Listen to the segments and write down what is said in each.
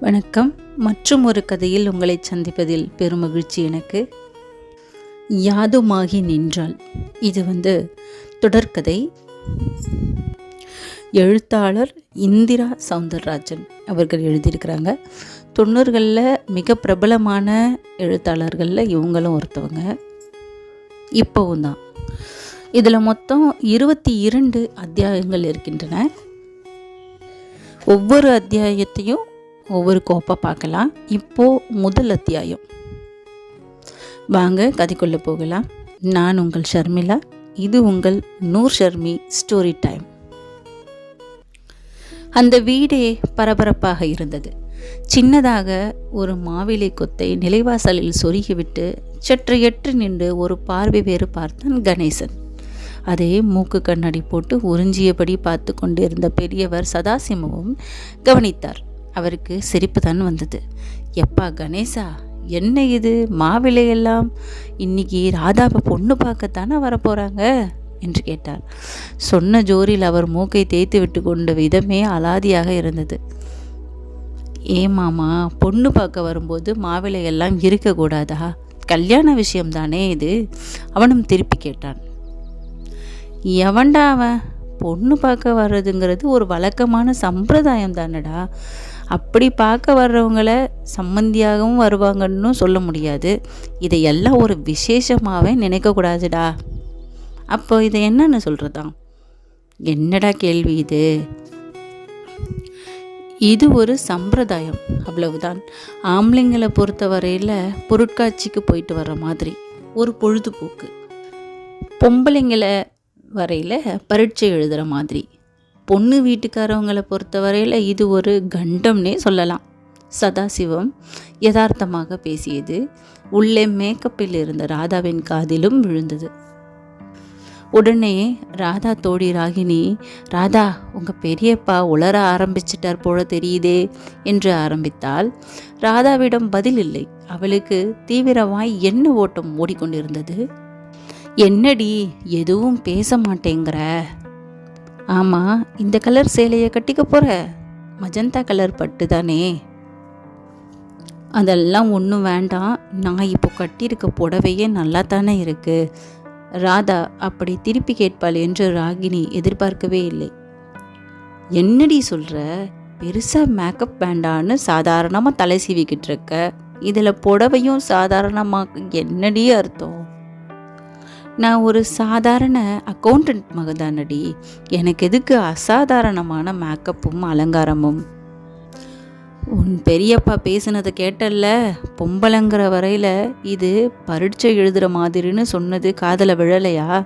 வணக்கம். மற்றும் ஒரு கதையில் உங்களை சந்திப்பதில் பெருமகிழ்ச்சி எனக்கு. யாதுமாகி நின்றாள். இது வந்து தொடர்கதை எழுத்தாளர் இந்திரா சவுந்தரராஜன் அவர்கள் எழுதியிருக்கிறாங்க. தொண்ணூறுகளில் மிக பிரபலமான எழுத்தாளர்களில் இவங்களும் ஒருத்தவங்க. இப்போவும் தான். இதில் மொத்தம் இருபத்தி இரண்டு அத்தியாயங்கள் இருக்கின்றன. ஒவ்வொரு அத்தியாயத்தையும் ஒவ்வொரு கோப்பாக பார்க்கலாம். இப்போது முதல் அத்தியாயம். வாங்க கதைக்குள்ளே போகலாம். நான் உங்கள் ஷர்மிளா. இது உங்கள் நூர் ஷர்மி ஸ்டோரி டைம் அந்த வீடே பரபரப்பாக இருந்தது. சின்னதாக ஒரு மாவிலை கொத்தை நிலைவாசலில் சொருகிவிட்டு சற்று எற்று நின்று ஒரு பார்வை வேறு பார்த்தான் கணேசன். அதே மூக்கு கண்ணாடி போட்டு உறிஞ்சியபடி பார்த்து கொண்டிருந்த பெரியவர் சதாசிவமும் கவனித்தார். அவருக்கு சிரிப்பு தான் வந்தது. எப்பா கணேசா என்ன இது? மாவிலையெல்லாம் இன்னைக்கு ராதாவை பொண்ணு பார்க்கத்தானே வரப்போகிறாங்க என்று கேட்டார் சொன்ன ஜோரில் அவர் மூக்கை தேய்த்து விட்டு கொண்ட விதமே அலாதியாக இருந்தது. ஏமாமா பொண்ணு பார்க்க வரும்போது மாவிலையெல்லாம் இருக்கக்கூடாதா? கல்யாண விஷயம்தானே இது? அவனும் திருப்பி கேட்டான். எவன்டா அவன்? பொண்ணு பார்க்க வர்றதுங்கிறது ஒரு வழக்கமான சம்பிரதாயம் தானடா அப்படி பார்க்க வர்றவங்கள சம்மந்தியாகவும் வருவாங்கன்னு சொல்ல முடியாது. இதையெல்லாம் ஒரு விசேஷமாகவே நினைக்கக்கூடாதுடா. அப்போ இதை என்னன்னு சொல்கிறதா என்னடா கேள்வி இது? இது ஒரு சம்பிரதாயம் அவ்வளவுதான். ஆம்பளைங்களை பொறுத்த வரையில் பொருட்காட்சிக்கு போயிட்டு வர்ற மாதிரி ஒரு பொழுதுபோக்கு. பொம்பளைங்களை வரையில் பரீட்சை எழுதுகிற மாதிரி. பொண்ணு வீட்டுக்காரவங்களை பொறுத்தவரையில் இது ஒரு கண்டம்னே சொல்லலாம். சதாசிவம் யதார்த்தமாக பேசியது. உள்ளே மேக்கப்பில் இருந்த ராதாவின் காதிலும் விழுந்தது. உடனே ராதா தோடி ராகினி ராதா உங்கள் பெரியப்பா உளர ஆரம்பிச்சிட்டார் போல தெரியுதே என்று ஆரம்பித்தால் ராதாவிடம் பதில் இல்லை. அவளுக்கு தீவிரமாய் என்ன ஓட்டம் ஓடிக்கொண்டிருந்தது. என்னடி எதுவும் பேச மாட்டேங்கிற. ஆமாம் இந்த கலர் சேலையை கட்டிக்க போகிற மஜந்தா கலர் பட்டு தானே? அதெல்லாம் ஒன்றும் வேண்டாம். நான் இப்போ கட்டியிருக்க புடவையே நல்லா தானே இருக்குது ராதா அப்படி திருப்பி கேட்பாள் என்று ராகினி எதிர்பார்க்கவே இல்லை. என்னடி சொல்கிற பெருசாக மேக்கப் வேண்டான்னு சாதாரணமாக தலை சீவிக்கிட்டு இருக்க. இதில் புடவையும் சாதாரணமாக என்னடி அர்த்தம்? நான் ஒரு சாதாரண அக்கௌண்டன்ட் மகதானடி. எனக்கு எதுக்கு அசாதாரணமான மேக்கப்பும் அலங்காரமும்? உன் பெரியப்பா பேசுனதை கேட்டல்ல பொம்பளைங்கிற வரையில் இது பரீட்சை எழுதுகிற மாதிரின்னு சொன்னது காதலை விழலையா?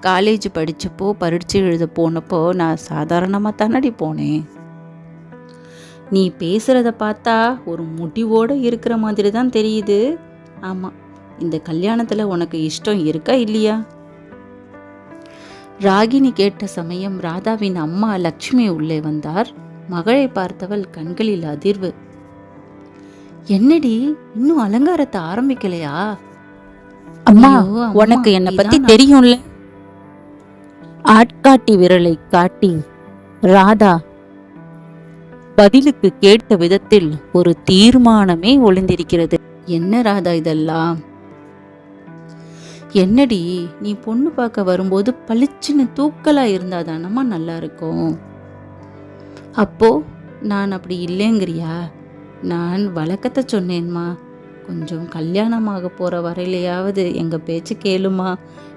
காலேஜ் படித்தப்போ பரீட்சை எழுத போனப்போ நான் சாதாரணமாக தானடி போனேன். நீ பேசுகிறத பார்த்தா ஒரு முடிவோடு இருக்கிற மாதிரி தான் தெரியுது. ஆமாம் இந்த கல்யாணத்தில் உனக்கு இஷ்டம் இருக்கா இல்லையா? ராகினி கேட்ட சமயம் ராதாவின் அம்மா லக்ஷ்மி உள்ளே வந்தார். மகளை பார்த்தவள் கண்களில் அதிர்வு. என்னடி இன்னும் அலங்காரத்தை ஆரம்பிக்கலையா? அம்மா உனக்கு என்னை பத்தி தெரியும்ல? ஆட்காட்டி விரலை காட்டி ராதா பதிலுக்கு கேட்ட விதத்தில் ஒரு தீர்மானமே ஒளிந்திருக்கிறது. என்ன ராதா இதெல்லாம்? என்னடி நீ பொண்ணு பார்க்க வரும்போது பளிச்சுன்னு இருந்தால் தானம்மா நல்லா இருக்கும்? அப்போ நான் அப்படி இல்லைங்கிறியா? நான் வழக்கத்தை சொன்னேன்மா. கொஞ்சம் கல்யாணமாக போகிற வரையிலையாவது எங்கள் பேச்சு கேளுமா.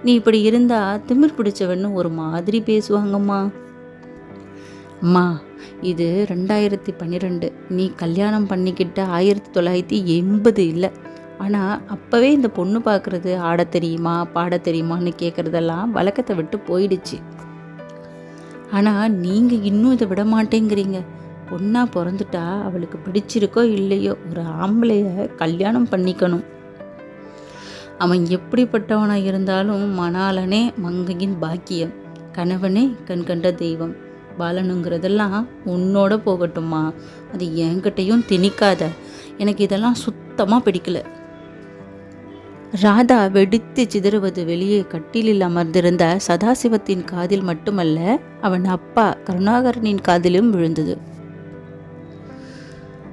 நீ இப்படி இருந்தா திமிர் பிடிச்சவன்னு ஒரு மாதிரி பேசுவாங்கம்மா. அம்மா இது ரெண்டாயிரத்தி பன்னிரெண்டு. நீ கல்யாணம் பண்ணிக்கிட்ட ஆயிரத்தி தொள்ளாயிரத்தி எண்பது இல்லை. ஆனால் அப்போவே இந்த பொண்ணு பார்க்குறது ஆட தெரியுமா பாட தெரியுமான்னு கேட்குறதெல்லாம் வழக்கத்தை விட்டு போயிடுச்சு. ஆனால் நீங்கள் இன்னும் இதை விட மாட்டேங்கிறீங்க. பொண்ணாக பிறந்துட்டா அவளுக்கு பிடிச்சிருக்கோ இல்லையோ ஒரு ஆம்பளைய கல்யாணம் பண்ணிக்கணும். அவன் எப்படிப்பட்டவனாக இருந்தாலும் மணாலனே மங்கையின் பாக்கியம். கணவனே கண் கண்ட தெய்வம். பாலனுங்கிறதெல்லாம் உன்னோட போகட்டுமா அது என்கிட்டையும் திணிக்காத. எனக்கு இதெல்லாம் சுத்தமாக பிடிக்கல. ராதா வெடித்து சிதறுவது வெளியே கட்டிலில் அமர்ந்திருந்த சதாசிவத்தின் காதில் மட்டுமல்ல அவன் அப்பா கருணாகரனின் காதிலும் விழுந்தது.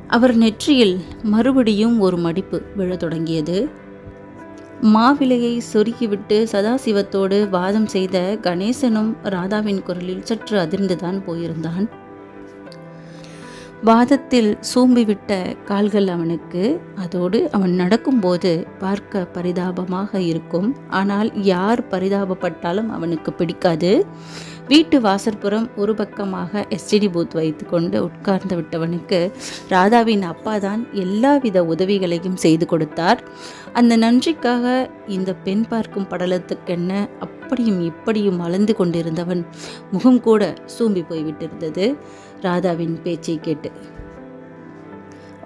அவர் நெற்றியில் மறுபடியும் ஒரு மடிப்பு விழத் தொடங்கியது. மாவிலையை சொருக்கிவிட்டு சதாசிவத்தோடு வாதம் செய்த கணேசனும் ராதாவின் குரலில் சற்று அதிர்ந்துதான் போயிருந்தான். வாதத்தில் சூம்பிவிட்ட கால்கள் அவனுக்கு அதோடு அவன் நடக்கும்போது பார்க்க பரிதாபமாக இருக்கும். ஆனால் யார் பரிதாபப்பட்டாலும் அவனுக்கு பிடிக்காது. வீட்டு வாசற்புறம் ஒரு பக்கமாக எஸ்டிடி பூத் வைத்துக்கொண்டு உட்கார்ந்து விட்டவனுக்கு ராதாவின் அப்பா தான் எல்லாவித உதவிகளையும் செய்து கொடுத்தார். அந்த நன்றிக்காக இந்த பெண் பார்க்கும் படலத்துக்கென்ன அப்படியும் இப்படியும் அளந்து கொண்டிருந்தவன் முகம் கூட சூம்பி போய்விட்டிருந்தது. ராதாவின் பேச்சை கேட்டு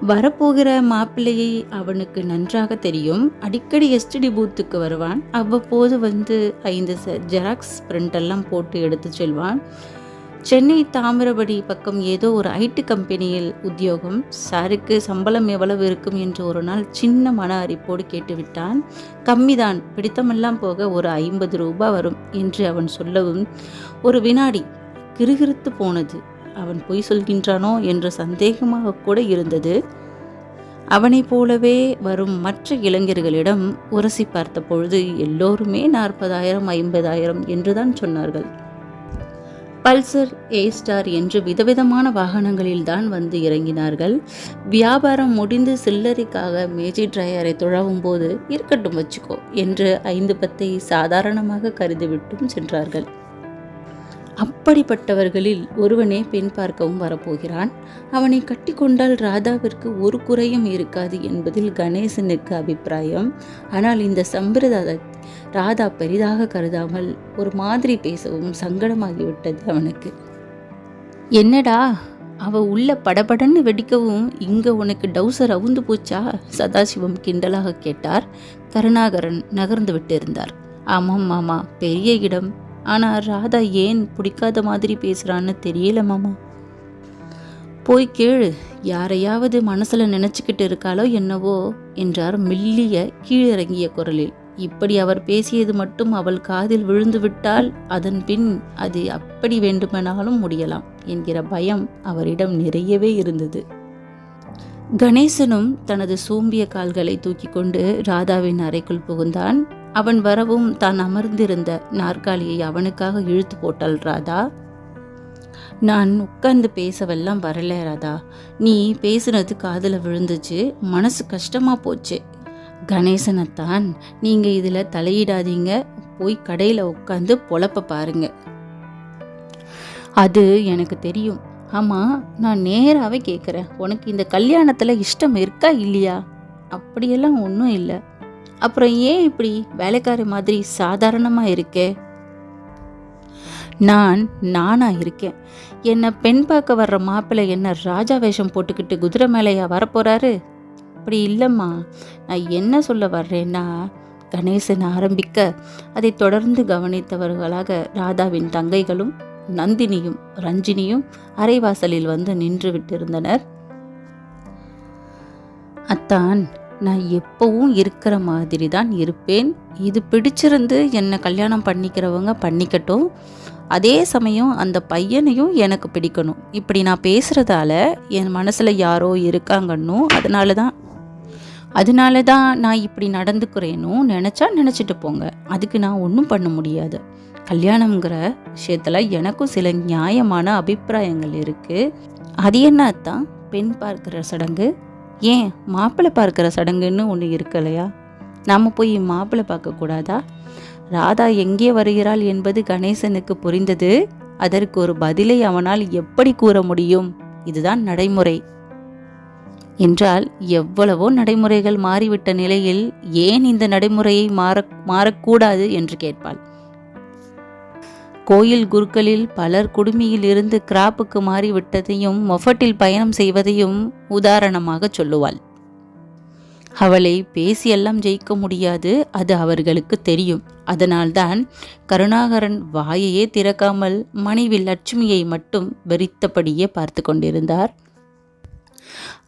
வரப்போகிற மாப்பிள்ளையை அவனுக்கு நன்றாக தெரியும். அடிக்கடி எஸ்டிடி பூத்துக்கு வருவான். அவ்வப்போது வந்து ஐந்து ஜெராக்ஸ் பிரிண்டெல்லாம் போட்டு எடுத்து செல்வான். சென்னை தாமிரபடி பக்கம் ஏதோ ஒரு ஐடி கம்பெனியில் உத்தியோகம். சாருக்கு சம்பளம் எவ்வளவு இருக்கும் என்று ஒரு நாள் சின்ன மன அரிப்போடு கேட்டுவிட்டான். கம்மிதான் பிடித்தமெல்லாம் போக ஒரு ஐம்பது ரூபாய் வரும் என்று அவன் சொல்லவும் ஒரு வினாடி கிறுகிறுத்து போனது. அவன் பொய் சொல்கின்றானோ என்ற சந்தேகமாக கூட இருந்தது. அவனைப் போலவே வரும் மற்ற இளைஞர்களிடம் உரசி பார்த்த பொழுது எல்லோருமே நாற்பதாயிரம் ஐம்பதாயிரம் என்றுதான் சொன்னார்கள். பல்சர் ஏ ஸ்டார் என்று விதவிதமான வாகனங்களில்தான் வந்து இறங்கினார்கள். வியாபாரம் முடிந்து சில்லறைக்காக மேஜி டிரையரை துழவும் போது இருக்கட்டும் வச்சுக்கோ என்று ஐந்து பத்தை சாதாரணமாக கருதிவிட்டும் சென்றார்கள். அப்படிப்பட்டவர்களில் ஒருவனே பெண் பார்க்கவும் வரப்போகிறான். அவனை கட்டிக்கொண்டால் ராதாவிற்கு ஒரு குறையும் இருக்காது என்பதில் கணேசனுக்கு அபிப்பிராயம். ஆனால் இந்த சம்பிரதாய ராதா பெரிதாக கருதாமல் ஒரு மாதிரி பேசவும் சங்கடமாகிவிட்டது அவனுக்கு. என்னடா அவ உள்ள படபடன்னு வெடிக்கவும் இங்க உனக்கு டவுசர் அவுந்து போச்சா? சதாசிவம் கிண்டலாக கேட்டார். கருணாகரன் நகர்ந்து விட்டிருந்தார். ஆமாம் மாமா பெரிய இடம். ஆனால் ராதா ஏன் பிடிக்காத மாதிரி பேசுகிறான்னு தெரியல மாமா. போய் கேளு யாரையாவது மனசில் நினச்சிக்கிட்டு இருக்காளோ என்னவோ என்றார் மெல்லிய கீழிறங்கிய குரலில். இப்படி அவர் பேசியது மட்டும் அவள் காதில் விழுந்து விட்டால் அதன் பின் அது அப்படி வேண்டுமானாலும் முடியலாம் என்கிற பயம் அவரிடம் நிறையவே இருந்தது. கணேசனும் தனது சூம்பிய கால்களை தூக்கி கொண்டு ராதாவின் அறைக்குள் புகுந்தான். அவன் வரவும் தான் அமர்ந்திருந்த நாற்காலியை அவனுக்காக இழுத்து போட்டாள் ராதா. நான் உட்கார்ந்து பேசவெல்லாம் வரல ராதா. நீ பேசுனது காதில் விழுந்துச்சு மனசு கஷ்டமா போச்சு. கணேசனைத்தான் நீங்க இதில் தலையிடாதீங்க போய் கடையில் உட்காந்து பொழப்ப பாருங்க. அது எனக்கு தெரியும். ஆமாம் நான் நேராகவே கேட்குறேன் உனக்கு இந்த கல்யாணத்தில் இஷ்டம் இருக்கா இல்லையா? அப்படியெல்லாம் ஒன்றும் இல்லை. அப்புறம் ஏன் இப்படி வேலைக்காரி மாதிரி சாதாரணமா இருக்கே? நான் நானா இருக்கேன். என்னை பெண் பார்க்க வர்ற மாப்பிள்ளை என்ன ராஜா வேஷம் போட்டுக்கிட்டு குதிரை மேலையா வரப்போறாரு? அப்படி இல்லைம்மா. நான் என்ன சொல்ல வர்றேன்னா கணேசன் ஆரம்பிக்க அதை தொடர்ந்து கவனித்தவர்களாக ராதாவின் தங்கைகளும் நந்தினியும் ரஞ்சினியும் அரைவாசலில் வந்து நின்று விட்டிருந்தனர். அத்தான் நான் எப்பவும் இருக்கிற மாதிரி தான் இருப்பேன். இது பிடிச்சிருந்து என்னை கல்யாணம் பண்ணிக்கிறவங்க பண்ணிக்கட்டும். அதே சமயம் அந்த பையனையும் எனக்கு பிடிக்கணும். இப்படி நான் பேசுகிறதால என் மனசில் யாரோ இருக்காங்கன்னும் அதனால தான் அதனால தான் நான் இப்படி நடந்துக்கிறேனும் நினச்சா நினச்சிட்டு போங்க. அதுக்கு நான் ஒன்றும் பண்ண முடியாது. கல்யாணங்கிற விஷயத்தில் எனக்கும் சில நியாயமான அபிப்பிராயங்கள் இருக்குது அது என்ன தான் பெண் பார்க்குற சடங்கு. ஏன் மாப்பிள்ளை பார்க்குற சடங்குன்னு ஒன்று இருக்கலையா? நாம் போய் மாப்பிள்ளை பார்க்கக்கூடாதா ராதா எங்கே வருகிறாள் என்பது கணேசனுக்கு புரிந்தது. அதற்கு ஒரு பதிலை அவனால் எப்படி கூற முடியும்? இதுதான் நடைமுறை. என்றால் எவ்வளவோ நடைமுறைகள் மாறிவிட்ட நிலையில் ஏன் இந்த நடைமுறையை மாற மாறக்கூடாது என்று கேட்பாள். கோயில் குருக்களில் பலர் குடுமியில் இருந்து கிராப்புக்கு மாறிவிட்டதையும் மொஃபட்டில் பயணம் செய்வதையும் உதாரணமாக சொல்லுவாள். அவளை பேசியெல்லாம் ஜெயிக்க முடியாது அது அவர்களுக்கு தெரியும். அதனால்தான் கருணாகரன் வாயையே திறக்காமல் மனைவி லட்சுமியை மட்டும் வெறித்தபடியே பார்த்து கொண்டிருந்தார்.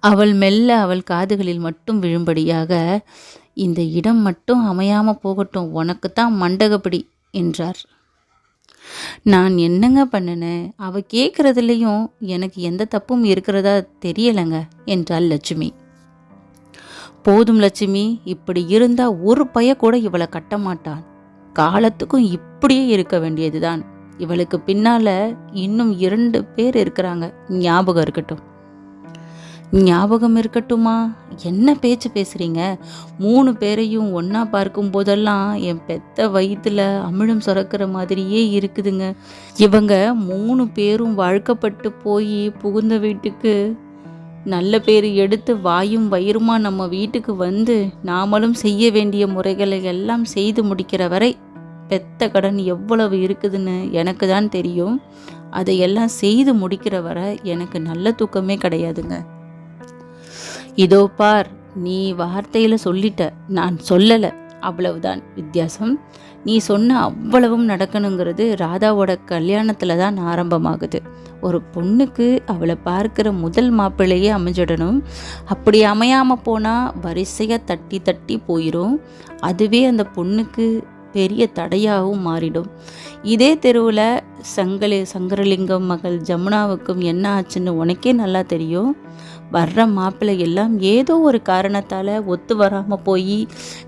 அவள் மெல்ல அவள் காதுகளில் மட்டும் விழும்படியாக இந்த இடம் மட்டும் அமையாம போகட்டும் உனக்குத்தான் மண்டகப்படி என்றார். நான் என்னங்க பண்ணினேன் அவ கேட்குறதுலையும் எனக்கு எந்த தப்பும் இருக்கிறதா தெரியலைங்க என்றாள் லட்சுமி. போதும் லட்சுமி இப்படி இருந்தா ஒரு பைய கூட இவளை கட்ட மாட்டான் காலத்துக்கும் இப்படியே இருக்க வேண்டியதுதான். இவளுக்கு பின்னால இன்னும் இரண்டு பேர் இருக்கிறாங்க ஞாபகம் இருக்கட்டும். ஞாபகம் இருக்கட்டுமா? என்ன பேச்சு பேசுகிறீங்க மூணு பேரையும் ஒன்றா பார்க்கும் போதெல்லாம் என் பெத்த வயிற்றில் அமிழம் சுரக்கிற மாதிரியே இருக்குதுங்க. இவங்க மூணு பேரும் வழக்கப்பட்டு போய் புகுந்த வீட்டுக்கு நல்ல பேர் எடுத்து வாயும் வயிறுமா நம்ம வீட்டுக்கு வந்து நாமளும் செய்ய வேண்டிய முறைகளை எல்லாம் செய்து முடிக்கிற வரை பெத்த கடன் எவ்வளவு இருக்குதுன்னு எனக்கு தான் தெரியும். அதையெல்லாம் செய்து முடிக்கிற வரை எனக்கு நல்ல தூக்கமே கிடையாதுங்க. இதோ பார் நீ வார்த்தையில் சொல்லிட்ட நான் சொல்லலை. அவ்வளவுதான் வித்தியாசம். நீ சொன்ன அவ்வளவும் நடக்கணுங்கிறது ராதாவோட கல்யாணத்தில் தான் ஆரம்பமாகுது. ஒரு பொண்ணுக்கு அவளை பார்க்குற முதல் மாப்பிள்ளையே அமைஞ்சிடணும். அப்படி அமையாமல் போனால் வரிசையாக தட்டி தட்டி போயிடும் அதுவே அந்த பொண்ணுக்கு பெரிய தடையாகவும் மாறிடும். இதே தெருவில் சங்கலி சங்கரலிங்கம் மகள் ஜமுனாவுக்கும் என்ன ஆச்சுன்னு உனக்கே நல்லா தெரியும். வர்ற மாப்பிள்ளை எல்லாம் ஏதோ ஒரு காரணத்தால் ஒத்து வராமல் போய்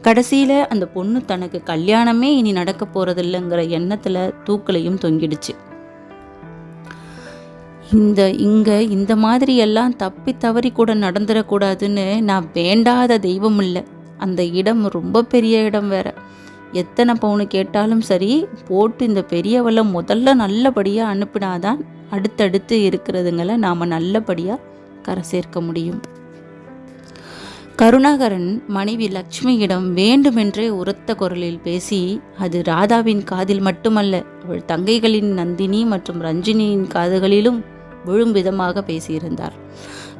கடைசியில் அந்த பொண்ணு தனக்கு கல்யாணமே இனி நடக்க போகிறதில்லைங்கிற எண்ணத்தில் தூக்கலையும் தொங்கிடுச்சு. இந்த இங்கே இந்த மாதிரி எல்லாம் தப்பி தவறி கூட நடந்துடக்கூடாதுன்னு நான் வேண்டாத தெய்வம் இல்லை. அந்த இடம் ரொம்ப பெரிய இடம் வேற. எத்தனை பவுனு கேட்டாலும் சரி போட்டு இந்த பெரியவளை முதல்ல நல்லபடியாக அனுப்பினாதான் அடுத்தடுத்து இருக்கிறதுங்களை நாம் நல்லபடியாக கரை சேர்க்க முடியும். கருணாகரன் மனைவி லக்ஷ்மியிடம் வேண்டுமென்றே உரத்த குரலில் பேசி அது ராதாவின் காதில் மட்டுமல்ல அவள் தங்கைகளின் நந்தினி மற்றும் ரஞ்சினியின் காதுகளிலும் விழும் விதமாக பேசியிருந்தார்.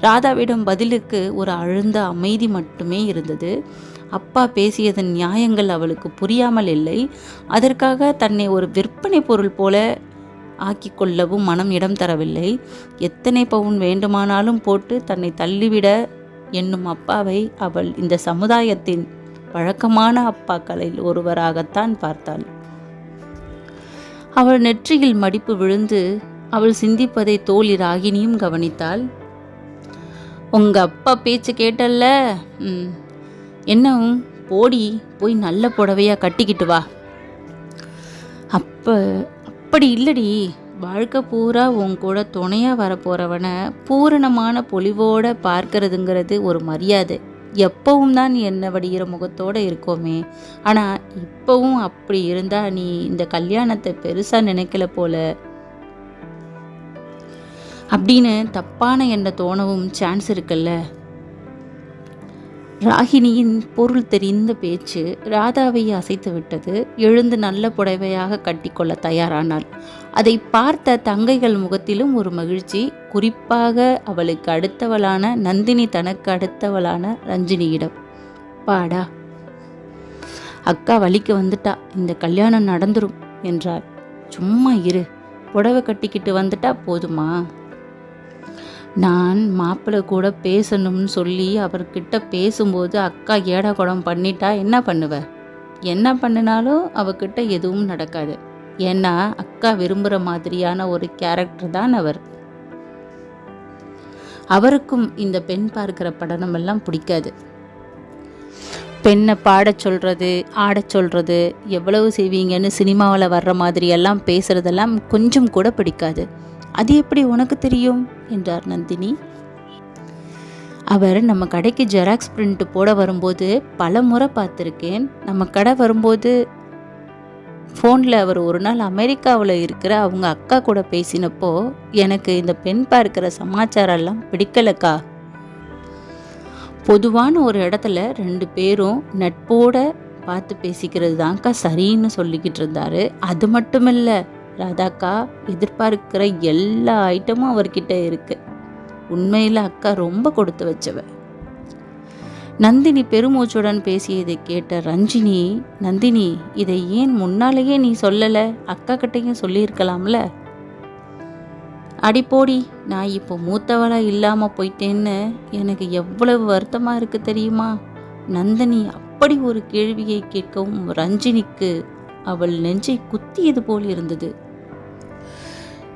ராதாவிடம் பதிலுக்கு ஒரு அழுந்த அமைதி மட்டுமே இருந்தது. அப்பா பேசியதன் நியாயங்கள் அவளுக்கு புரியாமல் இல்லை. அதற்காக தன்னை ஒரு விற்பனை பொருள் போல ஆக்கிக் கொள்ளவும் மனம் இடம் தரவில்லை. எத்தனை பவுன் வேண்டுமானாலும் போட்டு தன்னை தள்ளிவிட என்னும் அப்பாவை அவள் இந்த சமுதாயத்தின் வழக்கமான அப்பாக்களில் ஒருவராகத்தான் பார்த்தாள். அவள் நெற்றியில் மடிப்பு விழுந்து அவள் சிந்திப்பதை தோழி ராகினியும் கவனித்தாள். உங்க அப்பா பேச்சு கேட்டல்ல? என்ன போடி போய் நல்ல புடவையா கட்டிக்கிட்டு வா. அப்ப அப்படி இல்லடி. வாழ்க்கை பூரா உன் கூட துணையாக வரப்போகிறவனை பூரணமான பொலிவோட பார்க்கறதுங்கிறது ஒரு மரியாதை. எப்பவும் தான் என்ன வடிகிற முகத்தோடு இருக்கோமே. ஆனால் இப்போவும் அப்படி இருந்தால் நீ இந்த கல்யாணத்தை பெருசாக நினைக்கல போல. அப்படின்னு தப்பான எண்ண தோணவும் சான்ஸ் இருக்குல்ல. ராகினியின் பொருள் தெரிந்த பேச்சு ராதாவை அசைத்து விட்டது. எழுந்து நல்ல புடவையாக கட்டிக்கொள்ள தயாரானாள். அதை பார்த்த தங்கைகள் முகத்திலும் ஒரு மகிழ்ச்சி. குறிப்பாக அவளுக்கு அடுத்தவளான நந்தினி தனக்கு அடுத்தவளான ரஞ்சினியிடம். பாடா அக்கா வழிக்கு வந்துட்டா. இந்த கல்யாணம் நடந்துரும் என்றார் சும்மா இரு. புடவை கட்டிக்கிட்டு வந்துட்டா போதுமா? நான் மாப்பிள்ளை கூட பேசணும்னு சொல்லி அவர்கிட்ட பேசும்போது அக்கா ஏடா குடம் பண்ணிட்டா என்ன பண்ணுவ? என்ன பண்ணினாலும் அவகிட்ட எதுவும் நடக்காது. ஏன்னா அக்கா விரும்புகிற மாதிரியான ஒரு கேரக்டர் தான் அவர். அவருக்கும் இந்த பெண் பார்க்கிற படனம் எல்லாம் பிடிக்காது. பெண்ணை பாடச் சொல்கிறது ஆடச் சொல்கிறது எவ்வளவு செய்வீங்கன்னு சினிமாவில் வர்ற மாதிரியெல்லாம் பேசுகிறதெல்லாம் கொஞ்சம் கூட பிடிக்காது. அது எப்படி உனக்கு தெரியும்? என்றார் நந்தினி. அவர் நம்ம கடைக்கு ஜெராக்ஸ் பிரிண்ட் போட வரும்போது பல முறை பார்த்துருக்கேன். நம்ம கடை வரும்போது ஃபோனில் அவர் ஒரு நாள் அமெரிக்காவில் இருக்கிற அவங்க அக்கா கூட பேசினப்போ எனக்கு இந்த பெண் பார்க்கிற சமாச்சாரம் எல்லாம் பிடிக்கலக்கா. பொதுவான ஒரு இடத்துல ரெண்டு பேரும் நட்போட பார்த்து பேசிக்கிறது தான்க்கா சரின்னு சொல்லிக்கிட்டு இருந்தாரு. அது மட்டும் இல்லை ராதாக்கா எதிர்பார்க்கிற எல்லா ஐட்டமும் அவர்கிட்ட இருக்கு. உண்மையில் அக்கா ரொம்ப கொடுத்து வச்சவ. நந்தினி பெருமூச்சுடன் பேசியதை கேட்ட ரஞ்சினி நந்தினி இதை ஏன் முன்னாலேயே நீ சொல்லலை? அக்கா கிட்டையும் சொல்லியிருக்கலாம்ல? அடிப்போடி நான் இப்போ மூத்தவளாக இல்லாமல் போயிட்டேன்னு எனக்கு எவ்வளவு வருத்தமாக இருக்கு தெரியுமா? நந்தினி அப்படி ஒரு கேள்வியை கேட்கவும் ரஞ்சினிக்கு அவள் நெஞ்சை குத்தியது போல் இருந்தது.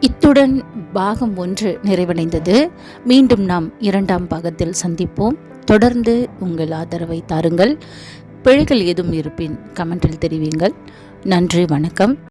இத்துடன் பாகம் ஒன்று நிறைவடைந்தது. மீண்டும் நாம் இரண்டாம் பாகத்தில் சந்திப்போம். தொடர்ந்து உங்கள் ஆதரவை தாருங்கள். பிழைகள் ஏதும் இருப்பின் கமெண்டில் தெரிவிங்கள். நன்றி வணக்கம்.